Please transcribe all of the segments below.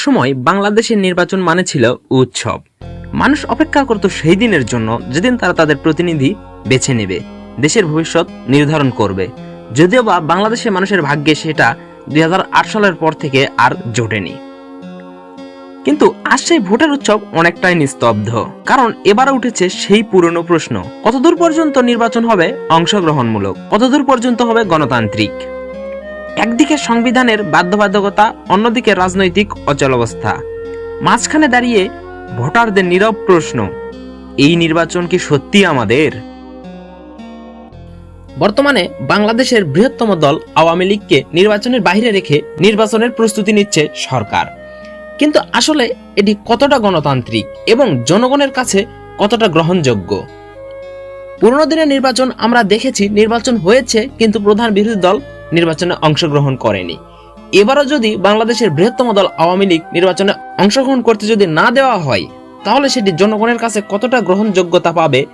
একসময় বাংলাদেশের নির্বাচন মানে ছিল উৎসব। মানুষ অপেক্ষা করত সেই দিনের জন্য যেদিন তারা তাদের প্রতিনিধি বেছে নেবে, দেশের ভবিষ্যৎ নির্ধারণ করবে। যদিও বা বাংলাদেশের মানুষের ভাগ্যে সেটা দুই সালের পর থেকে আর জোটেনি। কিন্তু আজ সেই ভোটের উৎসব অনেকটাই নিস্তব্ধ, কারণ এবারে উঠেছে সেই পুরনো প্রশ্ন, কতদূর পর্যন্ত নির্বাচন হবে অংশগ্রহণমূলক, কতদূর পর্যন্ত হবে গণতান্ত্রিক? একদিকে সংবিধানের বাধ্যবাধকতা, অন্যদিকে রাজনৈতিক অচলাবস্থা। মাঝখানে দাঁড়িয়ে ভোটারদের নীরব প্রশ্ন, এই নির্বাচন কি সত্যি আমাদের? বর্তমানে বাংলাদেশের বৃহত্তম দল আওয়ামী লীগকে নির্বাচনের বাইরে রেখে নির্বাচনের প্রস্তুতি নিচ্ছে সরকার। কিন্তু আসলে এটি কতটা গণতান্ত্রিক এবং জনগণের কাছে কতটা গ্রহণযোগ্য? পুরনো দিনের নির্বাচন আমরা দেখেছি, নির্বাচন হয়েছে, কিন্তু প্রধান বিরোধী দল নির্বাচনে অংশগ্রহণ করেনি। এবারও যদি বাংলাদেশের বৃহত্তম দল আওয়ামী লীগ নির্বাচনে অংশগ্রহণ করতে যদি না দেওয়া হয়, তাহলে সেটি জনগণের কাছে কতটা গ্রহণযোগ্যতা পাবে,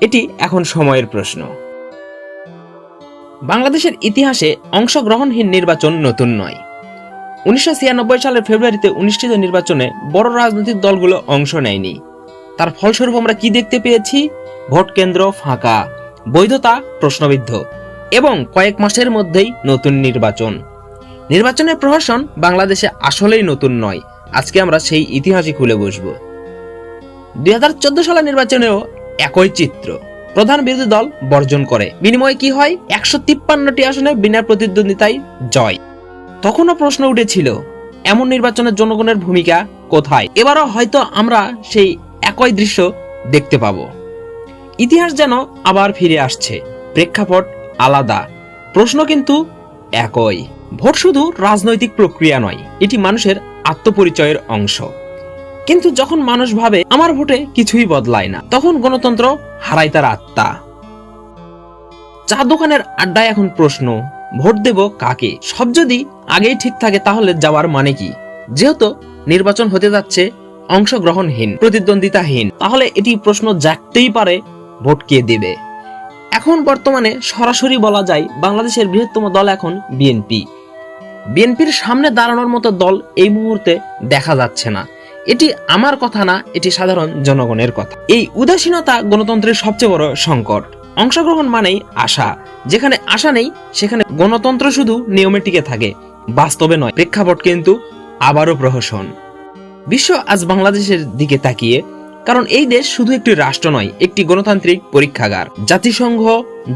এটি এখন সময়ের প্রশ্ন। বাংলাদেশের ইতিহাসে অংশগ্রহণহীন নির্বাচন নতুন নয়। উনিশশো সালের ফেব্রুয়ারিতে অনুষ্ঠিত নির্বাচনে বড় রাজনৈতিক দলগুলো অংশ নেয়নি। তার ফলস্বরূপ আমরা কি দেখতে পেয়েছি? ভোট কেন্দ্র ফাঁকা। বৈধতা প্রশ্নবিদ্ধ। এবং কয়েক মাসের মধ্যেই নতুন নির্বাচন। নির্বাচনের প্রহসন বাংলাদেশে আসলেই নতুন নয়। আজকে আমরা সেই ইতিহাসই খুলে বসব। দুই হাজার চোদ্দ সালের নির্বাচনেও একই চিত্র। প্রধান বিরোধী দল বর্জন করে। বিনিময়ে কি হয়? একশো তিপ্পান্নটি আসনে বিনা প্রতিদ্বন্দ্বিতায় জয়। তখনও প্রশ্ন উঠেছিল, এমন নির্বাচনের জনগণের ভূমিকা কোথায়? এবারও হয়তো আমরা সেই একই দৃশ্য দেখতে পাব। ইতিহাস যেন আবার ফিরে আসছে। প্রেক্ষাপট আলাদা। প্রশ্ন কিন্তু একই। ভোট শুধু রাজনৈতিক প্রক্রিয়া নয়, এটি মানুষের আত্মপরিচয়ের অংশ। কিন্তু যখন মানুষ ভাবে, আমার ভোটে কিছুই বদলায় না, তখন গণতন্ত্র হারায় তার আত্মা। চা দোকানের আড্ডায় এখন প্রশ্ন, ভোট দেব কাকে? সব যদি আগেই ঠিক থাকে, তাহলে যাওয়ার মানে কি? যেহেতু নির্বাচন হতে যাচ্ছে, অংশগ্রহণহীন, প্রতিদ্বন্দ্বিতাহীন, তাহলে এটি প্রশ্ন জাগতেই পারে, ভোট কে দেবে? এখন বর্তমানে সরাসরি বলা যায় বাংলাদেশের বৃহত্তম দল এখন বিএনপি। বিএনপির সামনে দাঁড়ানোর মতো দল এই মুহূর্তে দেখা যাচ্ছে না। এটি আমার কথা না, এটি সাধারণ জনগণের কথা। এই উদাসীনতা গণতন্ত্রের সবচেয়ে বড় সংকট। অংশগ্রহণ মানেই আশা। যেখানে আশা নেই, সেখানে গণতন্ত্র শুধু নিয়মে টিকে থাকে, বাস্তবে নয়। প্রেক্ষাপট কিন্তু আবারও প্রহসন। বিশ্ব আজ বাংলাদেশের দিকে তাকিয়ে কারণ এই দেশ শুধু একটি রাষ্ট্র নয়, একটি গণতান্ত্রিক পরীক্ষাগার। জাতিসংঘ,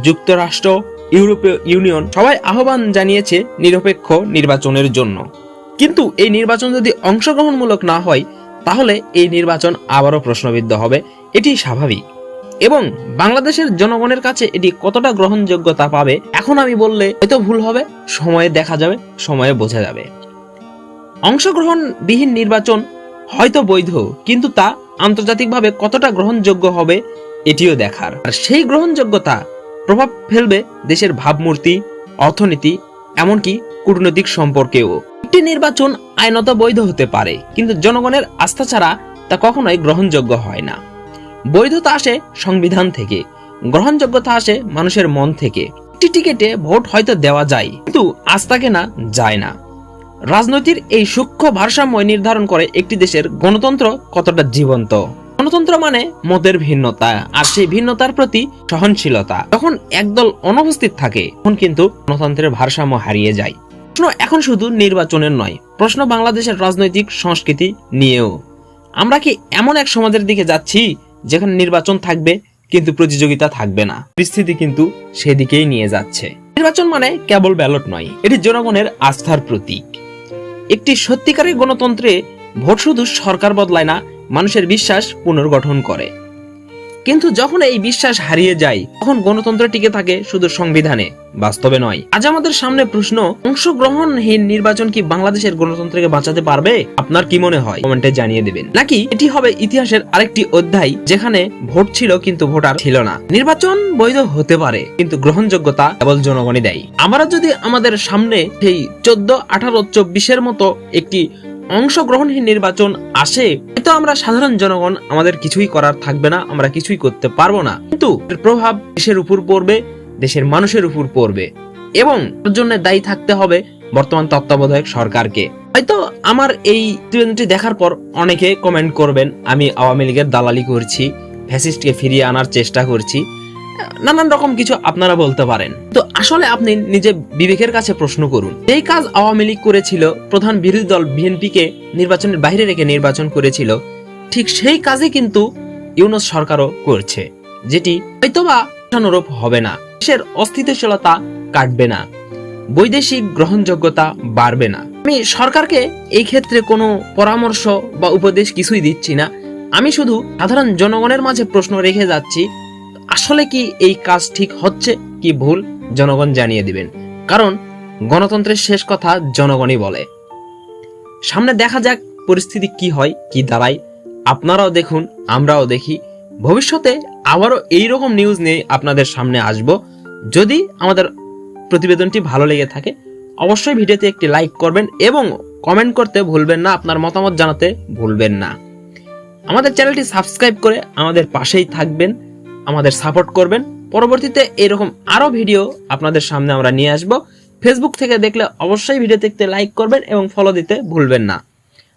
যুক্তরাষ্ট্র, ইউরোপীয় ইউনিয়ন সবাই আহ্বান জানিয়েছে নিরপেক্ষ নির্বাচনের জন্য। কিন্তু এই নির্বাচন যদি অংশগ্রহণমূলক না হয়, তাহলে এই নির্বাচন আবারও প্রশ্নবিদ্ধ হবে, এটি স্বাভাবিক। এবং বাংলাদেশের জনগণের কাছে এটি কতটা গ্রহণযোগ্যতা পাবে, এখন আমি বললে হয়তো ভুল হবে, সময়ে দেখা যাবে, সময়ে বোঝা যাবে। অংশগ্রহণবিহীন নির্বাচন হয়তো বৈধ, কিন্তু তা আন্তর্জাতিকভাবে কতটা গ্রহণযোগ্য হবে এটিও দেখার। আর সেই গ্রহণযোগ্যতা প্রভাব ফেলবে দেশের ভাবমূর্তি, অর্থনীতি, এমনকি কূটনৈতিক সম্পর্কেও। একটি নির্বাচন আইনত বৈধ হতে পারে, কিন্তু জনগণের আস্থা ছাড়া তা কখনোই গ্রহণযোগ্য হয় না। বৈধতা আসে সংবিধান থেকে, গ্রহণযোগ্যতা আসে মানুষের মন থেকে। একটি টিকেটে ভোট হয়তো দেওয়া যায়, কিন্তু আস্থা কেনা যায় না। রাজনৈতিক এই সূক্ষ্ম ভারসাম্য নির্ধারণ করে একটি দেশের গণতন্ত্র কতটা জীবন্ত? গণতন্ত্র মানে মতের ভিন্নতা, আর সেই ভিন্নতার প্রতি সহনশীলতা। যখন একদল অনুপস্থিত থাকে, তখন কিন্তু গণতন্ত্রের ভারসাম্য হারিয়ে যায়। প্রশ্ন এখন শুধু নির্বাচনের নয়, প্রশ্ন বাংলাদেশের রাজনৈতিক সংস্কৃতি নিয়েও। আমরা কি এমন এক সমাজের দিকে যাচ্ছি, যেখানে নির্বাচন থাকবে, কিন্তু প্রতিযোগিতা থাকবে না? পরিস্থিতি কিন্তু সেদিকেই নিয়ে যাচ্ছে। নির্বাচন মানে কেবল ব্যালট নয়, এটি জনগণের আস্থার প্রতীক। একটি সত্যিকারের গণতন্ত্রে ভোট শুধু সরকার বদলায় না মানুষের বিশ্বাস পুনর্গঠন করে। কিন্তু যখন এই বিশ্বাস হারিয়ে যায়, তখন গণতন্ত্র টিকে থাকে শুধু সংবিধানে, বাস্তবে নয়। আজ আমাদের সামনে প্রশ্ন, অংশগ্রহণহীন নির্বাচন কি বাংলাদেশের গণতন্ত্রকে বাঁচাতে পারবে? আপনার কি মনে হয়? কমেন্টে জানিয়ে দেবেন। নাকি এটি হবে ইতিহাসের আরেকটি অধ্যায়, যেখানে ভোট ছিল কিন্তু ভোটার ছিল না। নির্বাচন বৈধ হতে পারে, কিন্তু গ্রহণযোগ্যতা কেবল জনগণই দেয়। আমরা যদি আমাদের সামনে সেই চোদ্দ, আঠারো, চব্বিশের মতো একটি অংশগ্রহণহীন নির্বাচন আসে তো আমরা সাধারণ জনগণ আমাদের কিছুই করার থাকবে না, আমরা কিছুই করতে পারব না। কিন্তু এর প্রভাব দেশের উপর পড়বে, দেশের মানুষের উপর পড়বে। এবং তার জন্য দায়ী থাকতে হবে বর্তমান তত্ত্বাবধায়ক সরকারকে। হয়তো আমার এই প্রতিবেদনটি দেখার পর অনেকে কমেন্ট করবেন, আমি আওয়ামী লীগের দালালি করছি, ফ্যাসিস্টকে ফিরিয়ে আনার চেষ্টা করছি। নানান রকম কিছু আপনারা বলতে পারেন। তো আসলে আপনি নিজে বিবেকের কাছে প্রশ্ন করুন। এই কাজ আওয়ামী লীগ করেছিল, প্রধান বিরোধী দল বিএনপিকে নির্বাচনের বাইরে রেখে নির্বাচন করেছিল, ঠিক সেই কাজে কিন্তু ইউনুস সরকারও করছে, যেটি হয়তোবা আশানুরূপ হবে না। দেশের অস্থিতিশীলতা কাটবে না, বৈদেশিক গ্রহণযোগ্যতা বাড়বে না। আমি সরকারকে এই ক্ষেত্রে কোনো পরামর্শ বা উপদেশ কিছুই দিচ্ছি না। আমি শুধু সাধারণ জনগণের মাঝে প্রশ্ন রেখে যাচ্ছি আসলে কি এই কাজ ঠিক হচ্ছে? কি ভুল? জনগণ জানিয়ে দিবেন। কারণ, গণতন্ত্রের শেষ কথা জনগণই বলে। সামনে দেখা যাক পরিস্থিতি কি হয়, কি দাঁড়ায়। আপনারাও দেখুন, আমরাও দেখি। ভবিষ্যতে আবারও এইরকম নিউজ নিয়ে আপনাদের সামনে আসব। যদি আমাদের প্রতিবেদনটি ভালো লেগে থাকে, অবশ্যই ভিডিওতে একটি লাইক করবেন এবং কমেন্ট করতে ভুলবেন না, আপনার মতামত জানাতে ভুলবেন না। আমাদের চ্যানেলটি সাবস্ক্রাইব করে আমাদের পাশেই থাকবেন। আমাদের সাপোর্ট করবেন। পরবর্তীতে এরকম আরও ভিডিও আপনাদের সামনে আমরা নিয়ে আসব। ফেসবুক থেকে দেখলে অবশ্যই ভিডিও দেখতে লাইক করবেন এবং ফলো দিতে ভুলবেন না।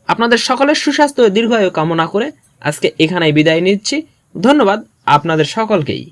আপনাদের সকলের সুস্বাস্থ্য দীর্ঘায়ু কামনা করে আজকে এখানেই বিদায় নিচ্ছি। ধন্যবাদ আপনাদের সকলকেই।